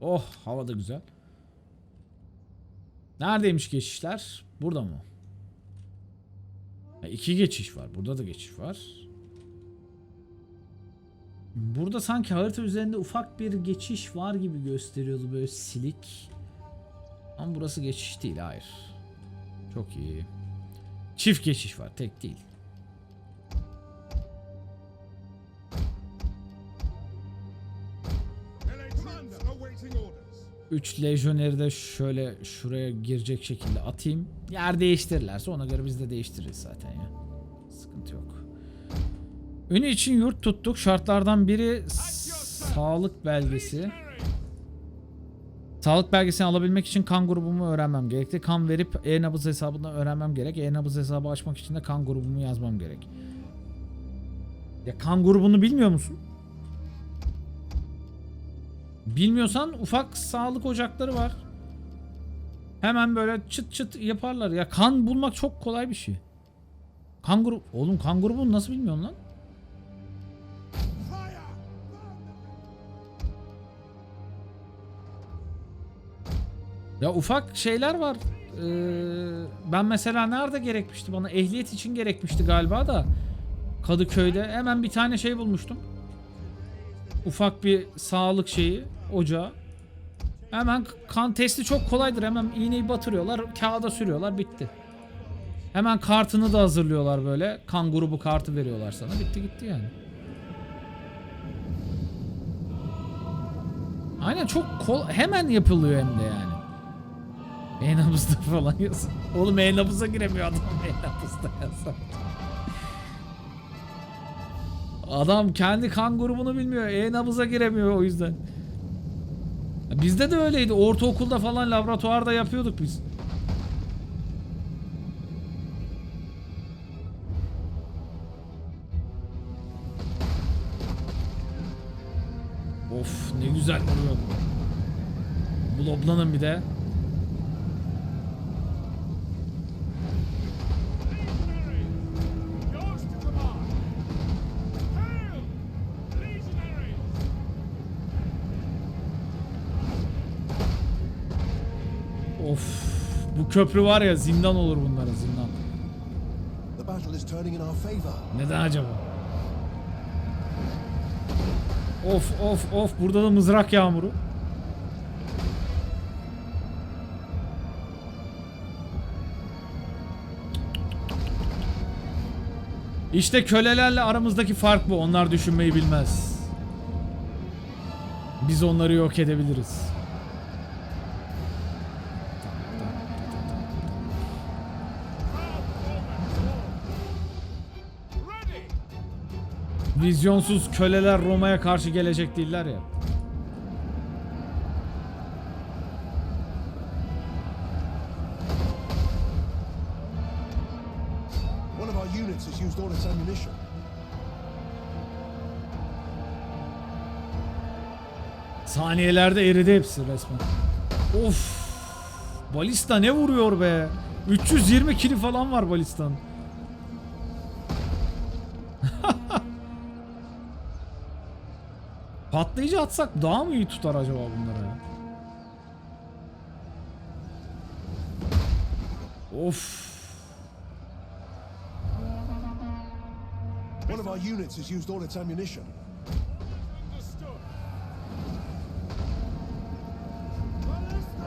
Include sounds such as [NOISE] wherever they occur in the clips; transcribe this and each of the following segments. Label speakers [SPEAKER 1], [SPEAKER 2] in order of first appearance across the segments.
[SPEAKER 1] Oh hava da güzel. Neredeymiş geçişler? Burada mı? Ha, iki geçiş var. Burada da geçiş var. Burada sanki harita üzerinde ufak bir geçiş var gibi gösteriyordu böyle silik. Ama burası geçiş değil hayır. Çok iyi. Çift geçiş var tek değil. 3 lejyoneri de şöyle şuraya girecek şekilde atayım. Yer değiştirirlerse ona göre biz de değiştiririz zaten ya. Sıkıntı yok. Ünü için yurt tuttuk. Şartlardan biri sağlık belgesi. Sağlık belgesini alabilmek için kan grubumu öğrenmem gerekti. Kan verip e-nabız hesabından öğrenmem gerek. E-nabız hesabı açmak için de kan grubumu yazmam gerek. Ya kan grubunu bilmiyor musun? Bilmiyorsan ufak sağlık ocakları var. Hemen böyle çıt çıt yaparlar. Ya kan bulmak çok kolay bir şey. Kan grubu... Oğlum kan grubunu nasıl bilmiyorsun lan? Ya ufak şeyler var. Ee, ben mesela nerede gerekmişti bana? Ehliyet için gerekmişti galiba da. Kadıköy'de hemen bir tane şey bulmuştum. Ufak bir sağlık şeyi, ocağı. Hemen kan testi çok kolaydır. Hemen iğneyi batırıyorlar, kağıda sürüyorlar, bitti. Hemen kartını da hazırlıyorlar böyle. Kan grubu kartı veriyorlar sana. Bitti gitti yani. Aynen çok kol hemen yapılıyor hem de yani. E-nabızda falan yazın. Oğlum e-nabıza giremiyor adam [LAUGHS] e-nabızda yazın. Adam kendi kan grubunu bilmiyor. E-nabıza giremiyor o yüzden. Bizde de öyleydi. Ortaokulda falan laboratuvarda yapıyorduk biz. Of ne güzel vuruyor. Bloblanın bir de. Bu köprü var ya zindan olur bunlara zindan. Neden acaba? Of of of burada da mızrak yağmuru. İşte kölelerle aramızdaki fark bu. Onlar düşünmeyi bilmez. Biz onları yok edebiliriz. Vizyonsuz köleler Roma'ya karşı gelecek değiller ya.
[SPEAKER 2] One of our units has used all its ammunition.
[SPEAKER 1] Saniyelerde eridi hepsi resmen. Of. Balista ne vuruyor be? 320 kili falan var balistan. Patlayıcı atsak daha mı iyi tutar acaba bunlara ya? Of.
[SPEAKER 2] One of our units has used all its ammunition.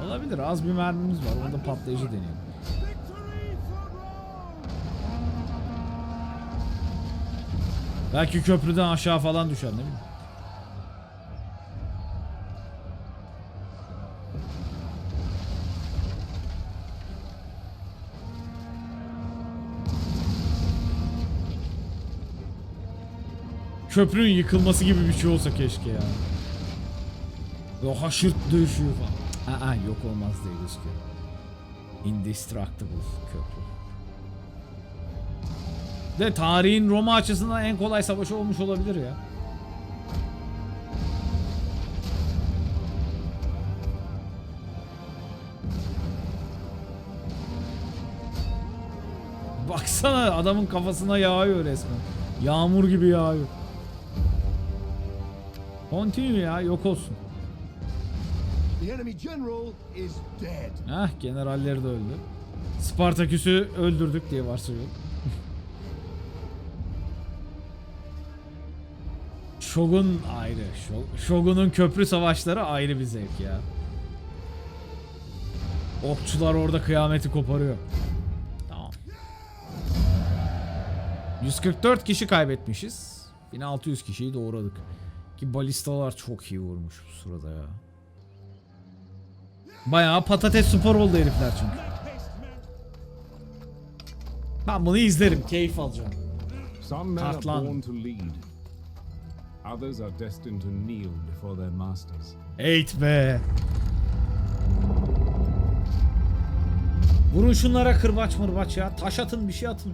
[SPEAKER 1] Olabilir az bir mermimiz var. Onda patlayıcı deneyelim. Belki köprüden aşağı falan düşer ne bileyim. Köprünün yıkılması gibi bir şey olsa keşke ya. Yok haşırt dövüşüyor falan. Aa, yok olmaz diye gözüküyor. Indestructible köprü. De tarihin Roma açısından en kolay savaşı olmuş olabilir ya. Baksana adamın kafasına yağıyor resmen. Yağmur gibi yağıyor. Continue ya yok olsun.
[SPEAKER 2] The enemy general is dead.
[SPEAKER 1] Hah generalleri de öldü. Spartaküs'ü öldürdük diye varsayıyorum. [LAUGHS] Shogun ayrı. Sho- Shogun'un köprü savaşları ayrı bir zevk ya. Okçular orada kıyameti koparıyor. Tamam. 144 kişi kaybetmişiz. 1600 kişiyi doğradık. Ki balistalar çok iyi vurmuş bu sırada ya. Bayağı patates spor oldu herifler çünkü. Ben bunu izlerim, keyif alacağım. Tartlan.
[SPEAKER 3] Others are destined to kneel before their masters.
[SPEAKER 1] Eğit be. Vurun şunlara kırbaç mırbaç ya. Taş atın bir şey atın.